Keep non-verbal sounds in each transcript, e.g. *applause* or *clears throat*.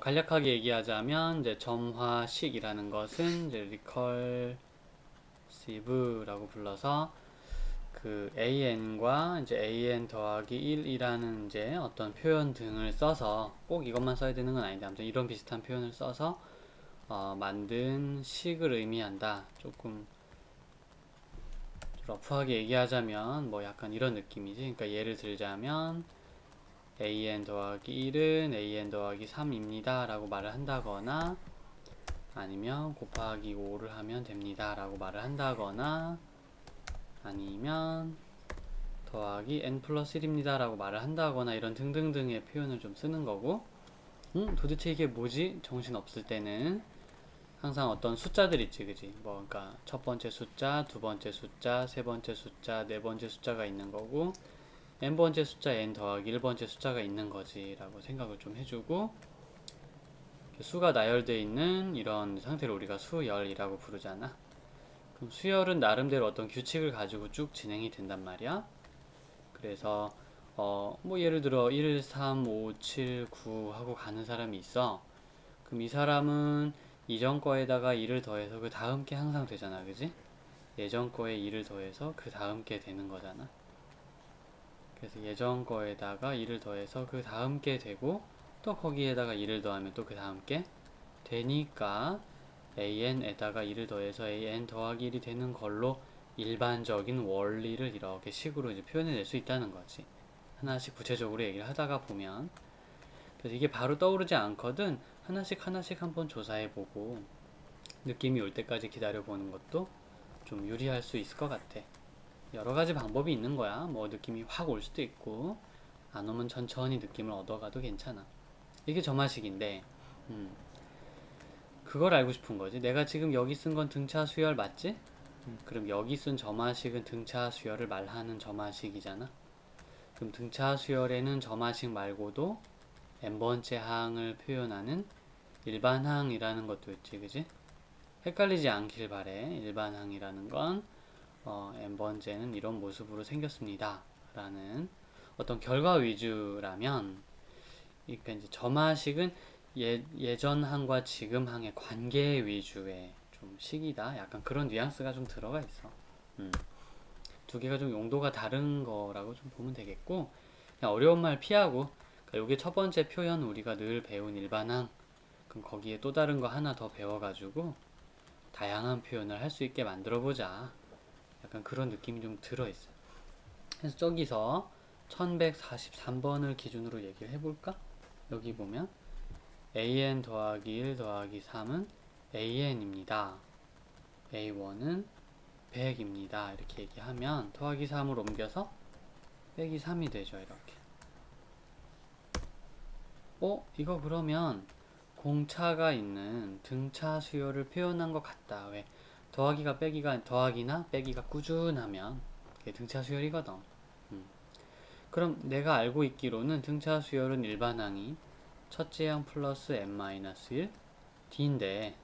간략하게 얘기하자면 이제 점화식이라는 것은 이제 리컬시브라고 불러서 그 an과 이제 an 더하기 1이라는 이제 어떤 표현 등을 써서 꼭 이것만 써야 되는 건 아닌데 아무튼 이런 비슷한 표현을 써서 어, 만든 식을 의미한다. 조금 러프하게 얘기하자면 뭐 약간 이런 느낌이지. 그러니까 예를 들자면 an 더하기 1은 an 더하기 3입니다. 라고 말을 한다거나 아니면 곱하기 5를 하면 됩니다. 라고 말을 한다거나 아니면 더하기 n 플러스 1입니다. 라고 말을 한다거나 이런 등등등의 표현을 좀 쓰는 거고 음 도대체 이게 뭐지? 정신 없을 때는 항상 어떤 숫자들 있지 그지? 뭐 그러니까 첫 번째 숫자 두 번째 숫자 세 번째 숫자 네 번째 숫자가 있는 거고 n번째 숫자 n 더하기 1번째 숫자가 있는 거지 라고 생각을 좀 해주고 수가 나열되어 있는 이런 상태를 우리가 수열이라고 부르잖아. 그럼 수열은 나름대로 어떤 규칙을 가지고 쭉 진행이 된단 말이야. 그래서 어 뭐 예를 들어 1, 3, 5, 7, 9 하고 가는 사람이 있어. 그럼 이 사람은 이전 거에다가 2를 더해서 그 다음 게 항상 되잖아 그지? 예전 거에 2를 더해서 그 다음 게 되는 거잖아 그래서 예전 거에다가 2를 더해서 그 다음 게 되고 또 거기에다가 2를 더하면 또 그 다음 게 되니까 an에다가 2를 더해서 an 더하기 1이 되는 걸로 일반적인 원리를 이렇게 식으로 이제 표현해낼 수 있다는 거지. 하나씩 구체적으로 얘기를 하다가 보면. 그래서 이게 바로 떠오르지 않거든. 하나씩 하나씩 한번 조사해보고 느낌이 올 때까지 기다려보는 것도 좀 유리할 수 있을 것 같아 여러 가지 방법이 있는 거야 뭐 느낌이 확 올 수도 있고 안 오면 천천히 느낌을 얻어가도 괜찮아 이게 점화식인데 음, 그걸 알고 싶은 거지 내가 지금 여기 쓴 건 등차 수열 맞지? 음, 그럼 여기 쓴 점화식은 등차 수열을 말하는 점화식이잖아 그럼 등차 수열에는 점화식 말고도 n번째 항을 표현하는 일반항이라는 것도 있지, 그지? 헷갈리지 않길 바래. 일반항이라는 건 어, n번째는 이런 모습으로 생겼습니다. 라는 어떤 결과 위주라면 그러니까 이제 점화식은 예, 예전 항과 지금 항의 관계 위주의 좀 식이다. 약간 그런 뉘앙스가 좀 들어가 있어. 음. 두 개가 좀 용도가 다른 거라고 좀 보면 되겠고 그냥 어려운 말 피하고 여기 첫 번째 표현 우리가 늘 배운 일반항 그럼 거기에 또 다른 거 하나 더 배워가지고 다양한 표현을 할 수 있게 만들어 보자 약간 그런 느낌이 좀 들어있어 그래서 저기서 1143번을 기준으로 얘기를 해볼까? 여기 보면 an 더하기 1 더하기 3은 an입니다 a1은 100입니다 이렇게 얘기하면 더하기 3을 옮겨서 빼기 3이 되죠 이렇게 어? 이거 그러면 공차가 있는 등차 수열을 표현한 것 같다. 왜? 더하기가 빼기가 더하기나 빼기가 꾸준하면 그게 등차 수열이거든. 음. 그럼 내가 알고 있기로는 등차 수열은 일반항이 첫째 항 플러스 n-1 d인데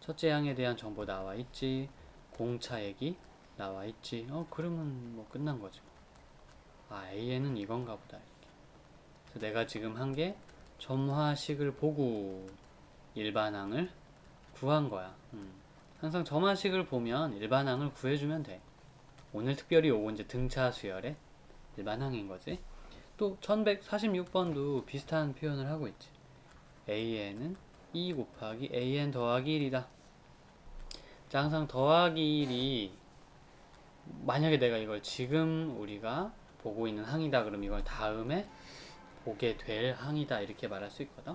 첫째 항에 대한 정보 나와 있지. 공차 얘기 나와 있지. 어 그러면 뭐 끝난 거죠. 아 a는 이건가 보다. 그래서 내가 지금 한 게 점화식을 보고 일반항을 구한 거야. 음. 항상 점화식을 보면 일반항을 구해주면 돼. 오늘 특별히 요거 이제 등차 수열의 일반항인 거지. 또 1146번도 비슷한 표현을 하고 있지. an은 2 곱하기 an 더하기 1이다. 자, 항상 더하기 1이 만약에 내가 이걸 지금 우리가 보고 있는 항이다 그럼 이걸 다음에 보게 될 항이다 이렇게 말할 수 있거든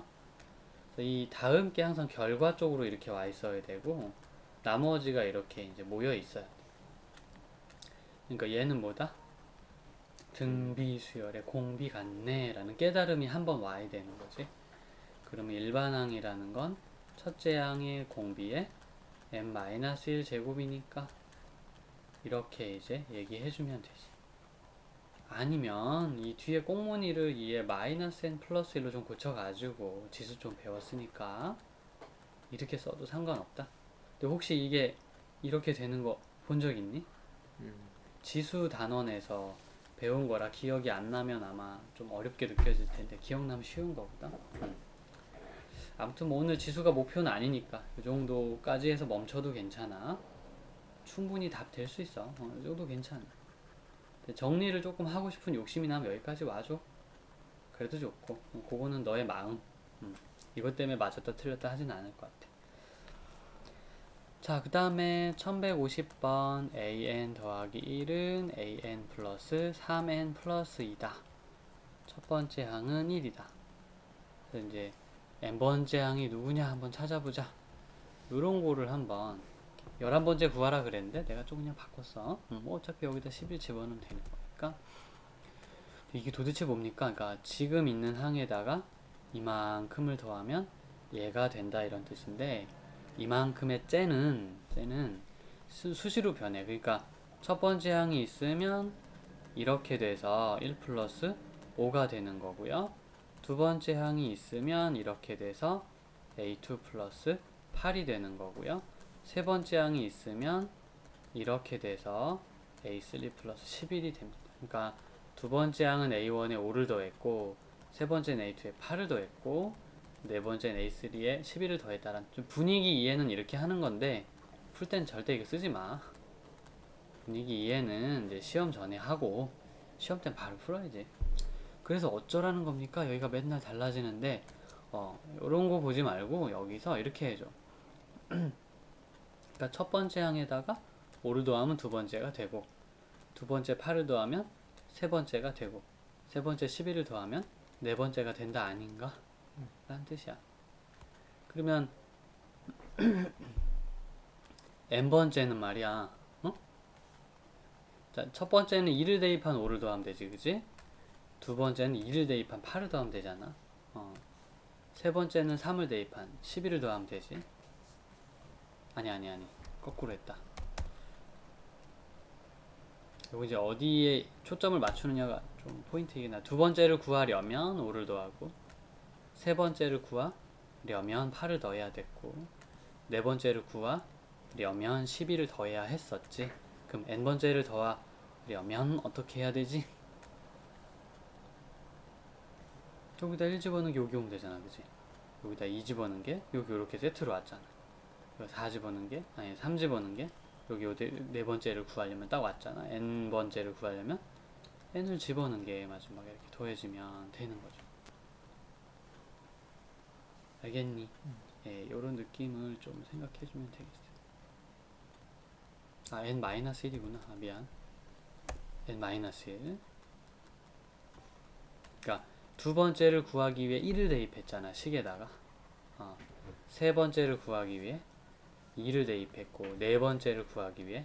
이 다음 게 항상 결과 쪽으로 이렇게 와 있어야 되고 나머지가 이렇게 이제 모여 있어야 돼 그러니까 얘는 뭐다? 등비수열의 공비 같네 라는 깨달음이 한번 와야 되는 거지 그러면 일반항이라는 건 첫째 항의 공비에 n-1 제곱이니까 이렇게 이제 얘기해주면 되지 아니면 이 뒤에 꽁무니를 이에 마이너스 n 플러스 1로 좀 고쳐가지고 지수 좀 배웠으니까 이렇게 써도 상관없다. 근데 혹시 이게 이렇게 되는 거 본 적 있니? 음. 지수 단원에서 배운 거라 기억이 안 나면 아마 좀 어렵게 느껴질 텐데 기억나면 쉬운 거보다. 음. 아무튼 뭐 오늘 지수가 목표는 아니니까 이 정도까지 해서 멈춰도 괜찮아. 충분히 답 될 수 있어. 어, 이 정도 괜찮아. 정리를 조금 하고 싶은 욕심이 나면 여기까지 와줘. 그래도 좋고 어, 그거는 너의 마음. 음. 이것 때문에 맞았다 틀렸다 하진 않을 것 같아. 자, 그 다음에 1150번 an 더하기 1은 an 플러스 3n 플러스 2다. 첫 번째 항은 1이다. 그래서 이제 n번째 항이 누구냐 한번 찾아보자. 요런 거를 한번 11번째 구하라 그랬는데 내가 좀 그냥 바꿨어. 음, 뭐 어차피 여기다 11 집어넣으면 되는 거니까. 이게 도대체 뭡니까? 그러니까 지금 있는 항에다가 이만큼을 더하면 얘가 된다 이런 뜻인데 이만큼의 째는 째는 수, 수시로 변해. 그러니까 첫 번째 항이 있으면 이렇게 돼서 1 플러스 5가 되는 거고요. 두 번째 항이 있으면 이렇게 돼서 a2 플러스 8이 되는 거고요. 세 번째 항이 있으면 이렇게 돼서 a3 플러스 11이 됩니다. 그러니까 두 번째 항은 a1에 5를 더했고 세 번째는 a2에 8을 더했고 네 번째는 a3에 11을 더했다는 좀 분위기 이해는 이렇게 하는 건데 풀 땐 절대 이거 쓰지 마. 분위기 이해는 이제 시험 전에 하고 시험 땐 바로 풀어야지. 그래서 어쩌라는 겁니까? 여기가 맨날 달라지는데 어, 요런 거 보지 말고 여기서 이렇게 해줘. *clears throat* 그러니까 첫 번째 항에다가 5를 더하면 두 번째가 되고 두 번째 8을 더하면 세 번째가 되고 세 번째 11을 더하면 네 번째가 된다 아닌가? 라는 뜻이야. 그러면 *clears throat* n번째는 말이야. 어? 자, 첫 번째는 2를 대입한 5를 더하면 되지. 그지? 두 번째는 2를 대입한 8을 더하면 되잖아. 어. 세 번째는 3을 대입한 11을 더하면 되지. 아니 아니 아니. 거꾸로 했다. 요거 이제 어디에 초점을 맞추느냐가 좀 포인트이긴 하다. 두 번째를 구하려면 5를 더하고 세 번째를 구하려면 8을 더해야 됐고 네 번째를 구하려면 12를 더해야 했었지. 그럼 n 번째를 더하려면 어떻게 해야 되지? 여기다 1 집어넣은 게 여기 오면 되잖아, 그지? 여기다 2 집어넣은 게 여기 이렇게 세트로 왔잖아. 여기 4 집어넣은 게 아니 3 집어넣은 게 여기 요 네, 네 번째를 구하려면 딱 왔잖아. n 번째를 구하려면 n을 집어넣은 게 마지막에 이렇게 더해지면 되는 거죠. 알겠니? 예, 요런 느낌을 좀 생각해 주면 되겠어. 아, n-1이구나. 아, 미안. n-1. 그러니까 두 번째를 구하기 위해 1을 대입했잖아. 식에다가. 어, 세 번째를 구하기 위해 2를 대입했고 네 번째를 구하기 위해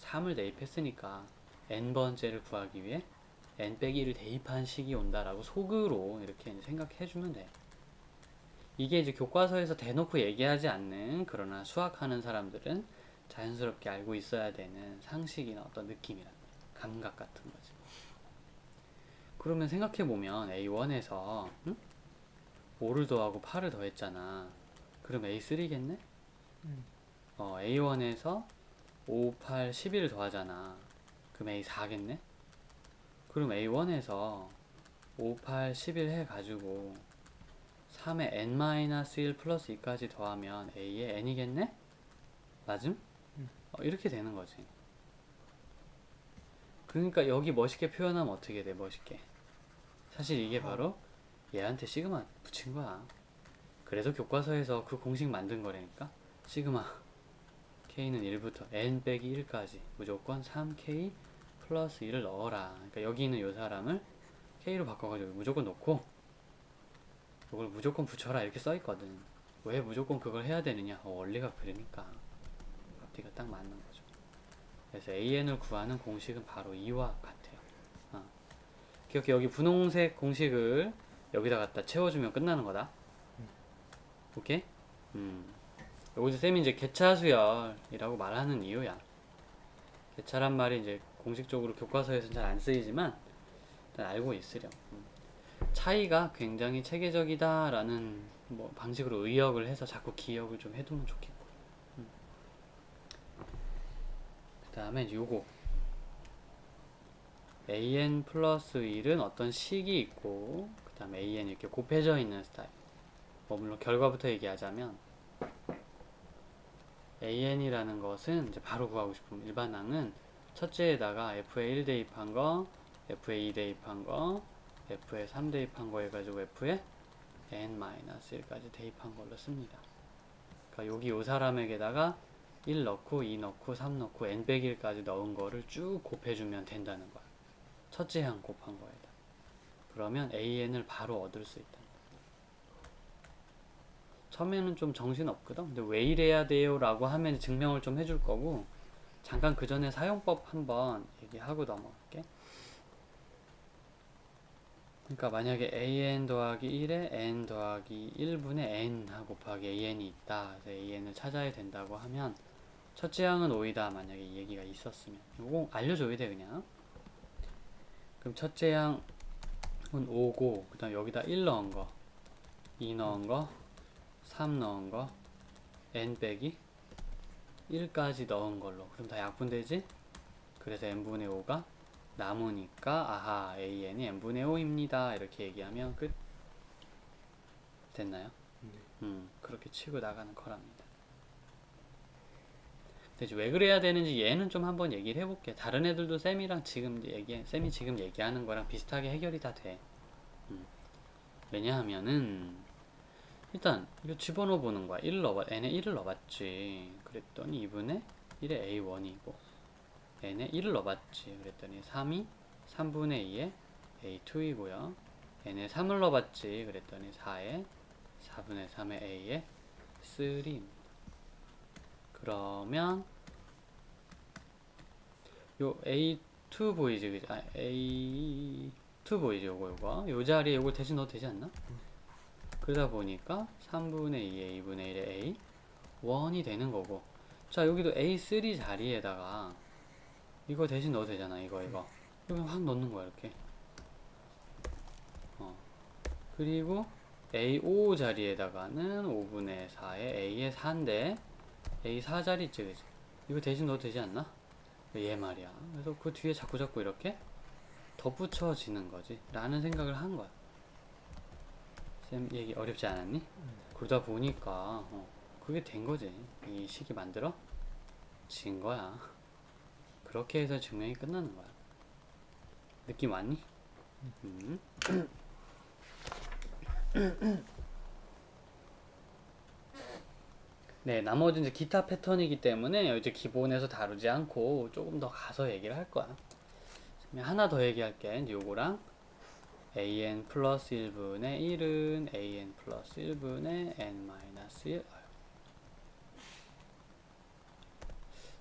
3을 대입했으니까 n번째를 구하기 위해 n 빼기 1을 대입한 식이 온다라고 속으로 이렇게 생각해 주면 돼. 이게 이제 교과서에서 대놓고 얘기하지 않는 그러나 수학하는 사람들은 자연스럽게 알고 있어야 되는 상식이나 어떤 느낌이나 감각 같은 거지. 그러면 생각해 보면 A1에서 응? 5를 더하고 8을 더했잖아. 그럼 A3겠네? 음. 어, A1에서 5, 8, 11을 더하잖아. 그럼 A4겠네? 그럼 A1에서 5, 8, 11 해가지고 3에 n-1 플러스 2까지 더하면 A에 n이겠네? 맞음? 음. 어, 이렇게 되는 거지. 그러니까 여기 멋있게 표현하면 어떻게 돼, 멋있게. 사실 이게 바로 얘한테 시그마 붙인 거야. 그래서 교과서에서 그 공식 만든 거라니까. 시그마. k는 1부터 n 빼기 1까지 무조건 3k 플러스 1을 넣어라. 그러니까 여기 있는 요 사람을 k로 바꿔가지고 무조건 넣고 이걸 무조건 붙여라 이렇게 써 있거든. 왜 무조건 그걸 해야 되느냐? 어, 원리가 그러니까 앞뒤가 딱 맞는 거죠. 그래서 an을 구하는 공식은 바로 이와 같아요. 어. 기억해 여기 분홍색 공식을 여기다 갖다 채워주면 끝나는 거다. 오케이? 음. 여기서 쌤이 이제 개차수열이라고 말하는 이유야. 개차란 말이 이제 공식적으로 교과서에서는 잘 안 쓰이지만 일단 알고 있으렴. 음. 차이가 굉장히 체계적이다 라는 뭐 방식으로 의역을 해서 자꾸 기억을 좀 해두면 좋겠고. 음. 그 다음에 요거 an 플러스 1은 어떤 식이 있고 그 다음에 an 이렇게 곱해져 있는 스타일 뭐 물론 결과부터 얘기하자면 AN이라는 것은 이제 바로 구하고 싶으면 일반항은 첫째에다가 F에 1 대입한 거, F에 2 대입한 거, F에 3 대입한 거 해가지고 F에 N-1까지 대입한 걸로 씁니다. 그러니까 여기 요 사람에게다가 1 넣고 2 넣고 3 넣고 N 빼기 1까지 넣은 거를 쭉 곱해주면 된다는 거야. 첫째 항 곱한 거에다. 그러면 AN을 바로 얻을 수 있다. 처음에는 좀 정신 없거든. 근데 왜 이래야 돼요? 라고 하면 증명을 좀 해줄 거고, 잠깐 그 전에 사용법 한번 얘기하고 넘어갈게. 그러니까 만약에 an 더하기 1에 n 더하기 1분의 n 하 곱하기 an이 있다. 그래서 an을 찾아야 된다고 하면 첫째 항은 5이다. 만약에 이 얘기가 있었으면 이거 알려줘야 돼 그냥. 그럼 첫째 항은 5고 그 다음 여기다 1 넣은 거, 2 넣은 거, 3 넣은 거, n 빼기 1까지 넣은 걸로. 그럼 다 약분되지? 그래서 n분의 5가 남으니까 아하 an이 n분의 5입니다. 이렇게 얘기하면 끝. 됐나요? 네. 음 그렇게 치고 나가는 거랍니다. 이제 왜 그래야 되는지 얘는 좀 한번 얘기를 해볼게. 다른 애들도 쌤이랑 지금 얘기 쌤이 지금 얘기하는 거랑 비슷하게 해결이 다 돼. 음. 왜냐하면은 일단 이거 집어넣어 보는 거야. 1 넣어봐. n에 1을 넣어봤지. 그랬더니 2분의 1에 a1이고 n에 1을 넣어봤지. 그랬더니 3이 3분의 2에 a2이고요. n에 3을 넣어봤지. 그랬더니 4에 4분의 3의 a에 3입니다. 그러면 요 a2 보이지? 그지? 아, a2 보이지? 요거 요거. 요 자리에 요걸 대신 넣어도 되지 않나? 그러다 보니까 3분의 2에 2분의 1에 a 1이 되는 거고 자 여기도 a3 자리에다가 이거 대신 넣어도 되잖아 이거 이거. 여기 확 넣는 거야 이렇게. 어. 그리고 a5 자리에다가는 5분의 4에 a의 4인데 a4 자리 있지 그지 이거 대신 넣어도 되지 않나? 얘 말이야. 그래서 그 뒤에 자꾸 자꾸 이렇게 덧붙여지는 거지. 라는 생각을 한 거야. 쌤 얘기 어렵지 않았니? 그러다 보니까 어, 그게 된 거지. 이 식이 만들어 진 거야 그렇게 해서 증명이 끝나는 거야 느낌 왔니? 음. 네 나머지 이제 기타 패턴이기 때문에 이제 기본에서 다루지 않고 조금 더 가서 얘기를 할 거야 하나 더 얘기할게 요거랑 an 플러스 1분의 1은 an 플러스 1분의 n 마이너스 1 아유.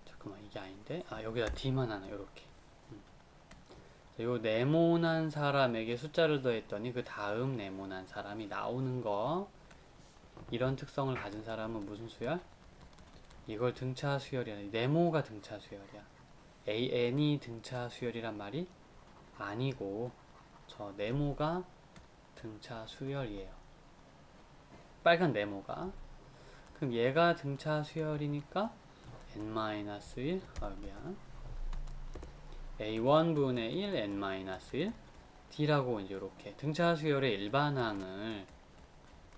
잠깐만 이게 아닌데 아 여기다 d만 하나 요렇게 음. 자, 요 네모난 사람에게 숫자를 더했더니 그 다음 네모난 사람이 나오는 거 이런 특성을 가진 사람은 무슨 수열? 이걸 등차 수열이야 네모가 등차 수열이야 an이 등차 수열이란 말이 아니고 저 네모가 등차 수열이에요. 빨간 네모가. 그럼 얘가 등차 수열이니까 n-1 아 미안 a1분의 1 n-1 d라고 이제 이렇게 등차 수열의 일반항을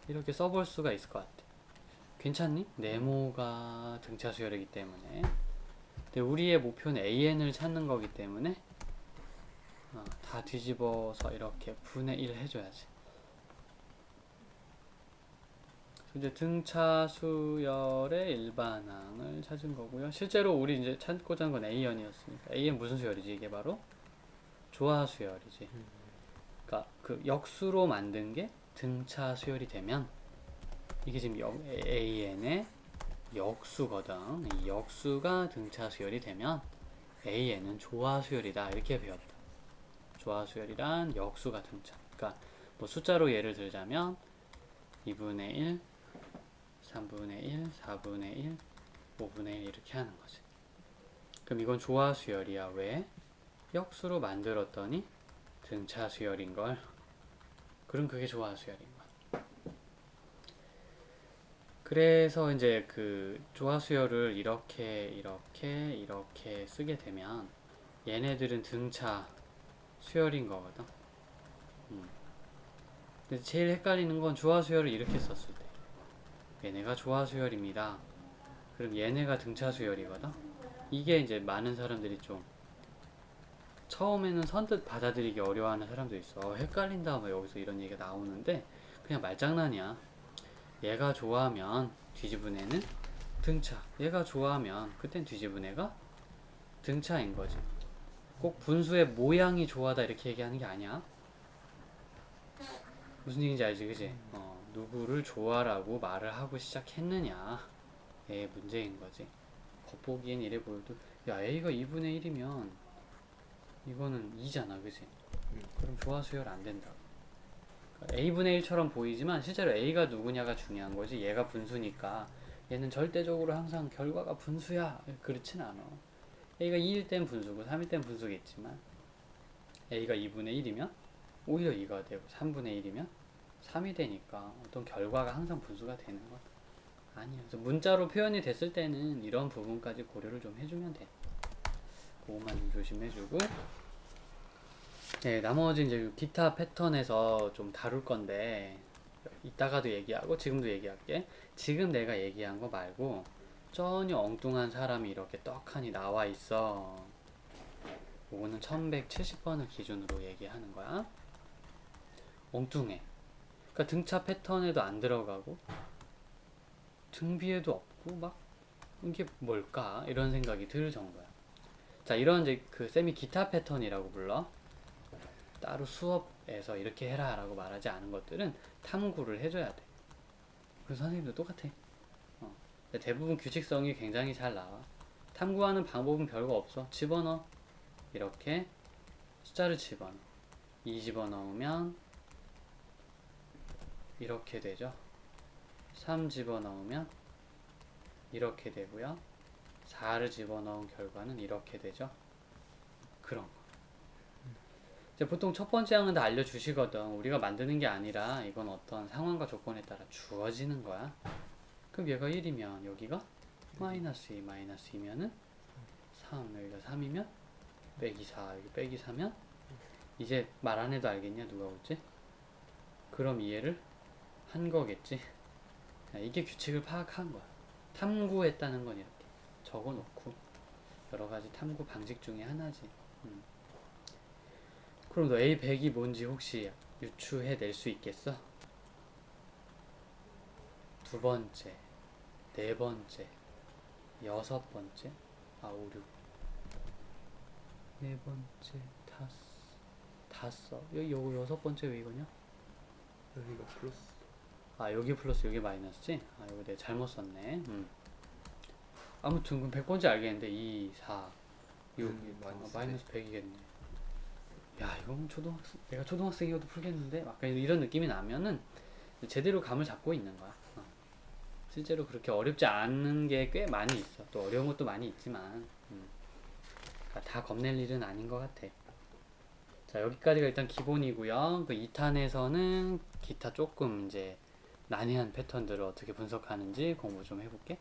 이렇게 써볼 수가 있을 것 같아. 괜찮니? 네모가 등차 수열이기 때문에. 근데 우리의 목표는 an을 찾는 거기 때문에 어, 다 뒤집어서 이렇게 분의 1 해줘야지. 이제 등차 수열의 일반항을 찾은 거고요. 실제로 우리 이제 찾고자 한 건 A연이었으니까 A는 무슨 수열이지? 이게 바로 조화 수열이지. 그러니까 그 역수로 만든 게 등차 수열이 되면 이게 지금 역, AN의 역수거든. 이 역수가 등차 수열이 되면 AN은 조화 수열이다. 이렇게 배웠다. 조화 수열이란 역수가 등차. 그러니까 뭐 숫자로 예를 들자면 2분의 1, 3분의 1, 4분의 1, 5분의 1 이렇게 하는 거지. 그럼 이건 조화 수열이야. 왜? 역수로 만들었더니 등차 수열인 걸. 그럼 그게 조화 수열인 거야. 그래서 이제 그 조화 수열을 이렇게 이렇게 이렇게 쓰게 되면 얘네들은 등차 수열인 거거든. 음. 근데 제일 헷갈리는 건 조화수열을 이렇게 썼을 때 얘네가 조화 수열입니다. 그럼 얘네가 등차 수열이거든. 이게 이제 많은 사람들이 좀 처음에는 선뜻 받아들이기 어려워하는 사람도 있어. 어, 헷갈린다 뭐 여기서 이런 얘기가 나오는데 그냥 말장난이야. 얘가 좋아하면 뒤집은 애는 등차. 얘가 좋아하면 그땐 뒤집은 애가 등차인 거지. 꼭 분수의 모양이 좋아다 이렇게 얘기하는 게 아니야. 무슨 얘기인지 알지, 그지? 어, 누구를 좋아라고 말을 하고 시작했느냐. 의 문제인 거지. 겉보기엔 이래 보여도, 야, A가 2분의 1이면 이거는 2잖아, 그지? 음. 그럼 조화 수열 안 된다. 그러니까 A분의 1처럼 보이지만 실제로 A가 누구냐가 중요한 거지. 얘가 분수니까 얘는 절대적으로 항상 결과가 분수야. 그렇진 않아. A가 2일 땐 분수고 3일 땐 분수겠지만 A가 2분의 1이면 오히려 2가 되고 3분의 1이면 3이 되니까 어떤 결과가 항상 분수가 되는 것 아니야. 그래서 문자로 표현이 됐을 때는 이런 부분까지 고려를 좀 해주면 돼. 그거만 좀 조심해주고 네, 나머지 이제 기타 패턴에서 좀 다룰 건데 이따가도 얘기하고 지금도 얘기할게. 지금 내가 얘기한 거 말고 전혀 엉뚱한 사람이 이렇게 떡하니 나와 있어. 요거는 1170번을 기준으로 얘기하는 거야. 엉뚱해. 그러니까 등차 패턴에도 안 들어가고 등비에도 없고 막 이게 뭘까 이런 생각이 들 정도야. 자 이런 이제 그 쌤이 기타 패턴이라고 불러. 따로 수업에서 이렇게 해라 라고 말하지 않은 것들은 탐구를 해줘야 돼. 그 선생님도 똑같아. 어. 대부분 규칙성이 굉장히 잘 나와. 탐구하는 방법은 별거 없어. 집어넣어. 이렇게 숫자를 집어넣어. 2 집어넣으면 이렇게 되죠. 3 집어넣으면 이렇게 되고요. 4를 집어넣은 결과는 이렇게 되죠. 그런 거. 이제 보통 첫 번째 항은 다 알려주시거든. 우리가 만드는 게 아니라 이건 어떤 상황과 조건에 따라 주어지는 거야. 그럼 얘가 1이면 여기가 마이너스 2, 마이너스 2면은 3, 여기가 3이면 빼기 4, 여기 빼기 4면 이제 말 안 해도 알겠냐? 누가 올지? 그럼 이해를 한 거겠지? 야, 이게 규칙을 파악한 거야. 탐구했다는 건 이렇게 적어 놓고 여러 가지 탐구 방식 중에 하나지. 음. 그럼 너 A100이 뭔지 혹시 유추해 낼 수 있겠어? 두 번째, 네 번째, 여섯 번째, 아, 오, 육. 네 번째, 다섯, 다섯. 여기 여섯 번째 왜 이거냐? 여기가 플러스 아, 여기 플러스 여기 마이너스지? 아, 이거 내가 잘못 썼네. 음. 아무튼 그럼 100번째 알겠는데 2, 4, 6, 여기 아, 마이너스 마이너스 100이겠네. 야, 이건 초등학생, 내가 초등학생이어도 풀겠는데? 약간 이런 느낌이 나면은 제대로 감을 잡고 있는 거야. 어. 실제로 그렇게 어렵지 않은 게 꽤 많이 있어. 또 어려운 것도 많이 있지만, 음. 그러니까 다 겁낼 일은 아닌 것 같아. 자, 여기까지가 일단 기본이고요. 그 2탄에서는 기타 조금 이제 난해한 패턴들을 어떻게 분석하는지 공부 좀 해볼게.